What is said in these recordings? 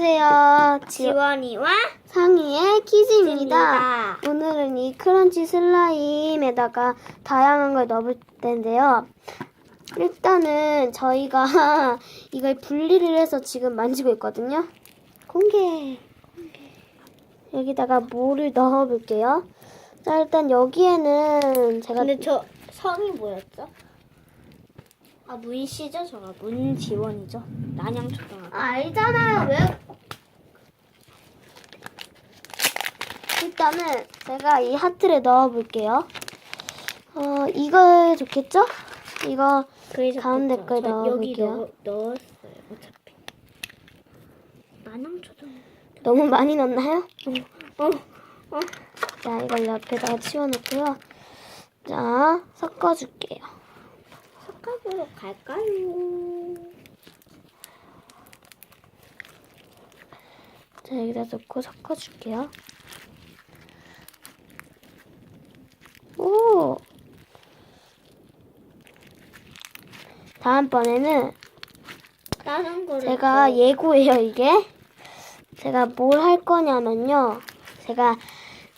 안녕하세요. 지, 지원이와 상의의 키즈입니다. 키즈입니다. 오늘은 이 크런치 슬라임에다가 다양한 걸 넣을 텐데요. 일단은 저희가 이걸 분리를 해서 지금 만지고 있거든요. 공개. 여기다가 뭐를 넣어볼게요. 자, 일단 여기에는 제가 근데 저 성이 뭐였죠? 아 문씨죠 저가 문지원이죠 난양초등학교 알잖아요. 왜? 일단은 제가 이 하트를 넣어볼게요. 어, 이거 좋겠죠? 이거 가운데. 걸 여기 넣어볼게요. 넣, 넣었어요 어차피 난양초등학교 너무 많이 넣나요? 어, 어. 자, 이걸 옆에다가 치워놓고요. 자, 섞어줄게요. 석가보러 갈까요? 자, 여기다 넣고 섞어줄게요. 오! 다음번에는 다른 거를 제가 더- 예고예요, 이게. 제가 뭘 할 거냐면요. 제가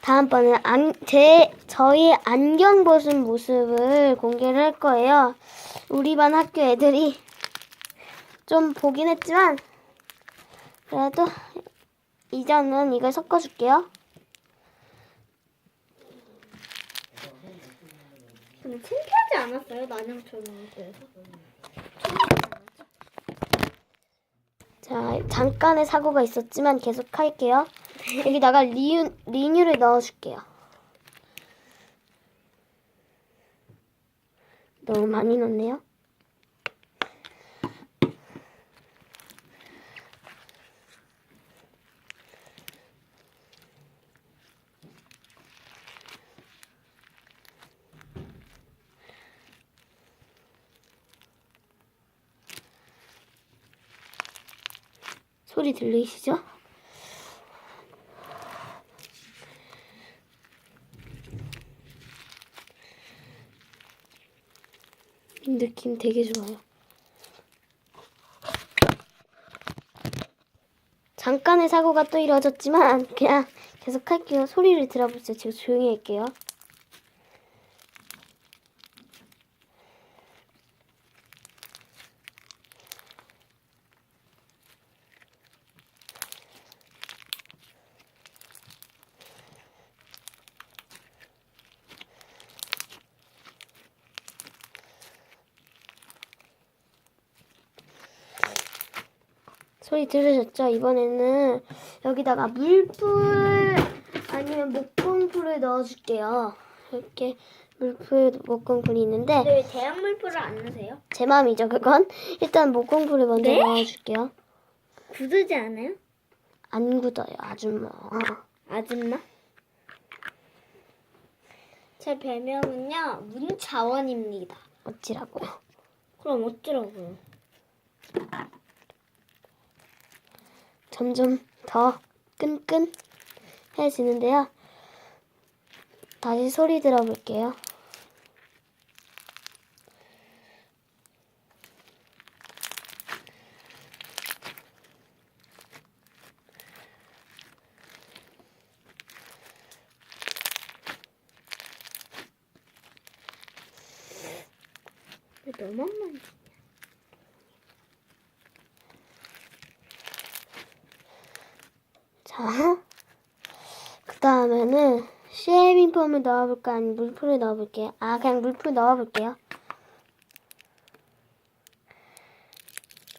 다음번에 안, 제, 저희 안경 벗은 모습을 공개를 할 거예요. 우리 반 학교 애들이 좀 보긴 했지만, 그래도 이제는 이걸 섞어줄게요. 근데 창피하지 않았어요 난양초등학교에서 자, 잠깐의 사고가 있었지만 계속 할게요. 여기다가 리뉴, 리뉴를 넣어줄게요. 너무 많이 넣네요. 소리 들리시죠? 느낌 되게 좋아요. 잠깐의 사고가 또 이루어졌지만 그냥 계속 할게요. 소리를 들어보세요. 제가 조용히 할게요. 소리 들으셨죠? 이번에는 여기다가 물풀 아니면 목공풀을 넣어줄게요. 이렇게 물풀, 목공풀이 있는데 근데 왜 대학물풀을 안 넣으세요? 제 마음이죠 그건. 일단 목공풀을 먼저 네? 넣어줄게요. 굳지 않아요? 안 굳어요 아줌마. 아줌마? 제 별명은요 문자원입니다. 어찌라고요? 그럼 어쩌라고요? 점점 더 끈끈해지는데요. 다시 소리 들어볼게요. 왜 너만 만지? 자, 그 다음에는 쉐이빙 폼을 넣어볼까 아니면 물풀을 넣어볼게요. 아, 그냥 물풀 넣어볼게요.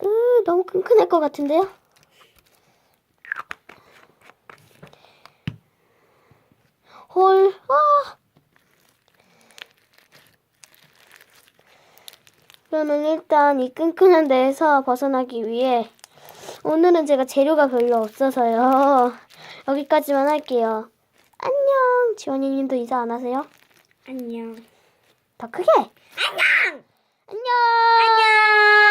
으, 너무 끈끈할 것 같은데요? 헐, 아! 그러면 일단 이 끈끈한 데에서 벗어나기 위해 오늘은 제가 재료가 별로 없어서요. 여기까지만 할게요. 안녕. 지원이 님도 인사 안 하세요? 안녕. 더 크게. 안녕. 안녕.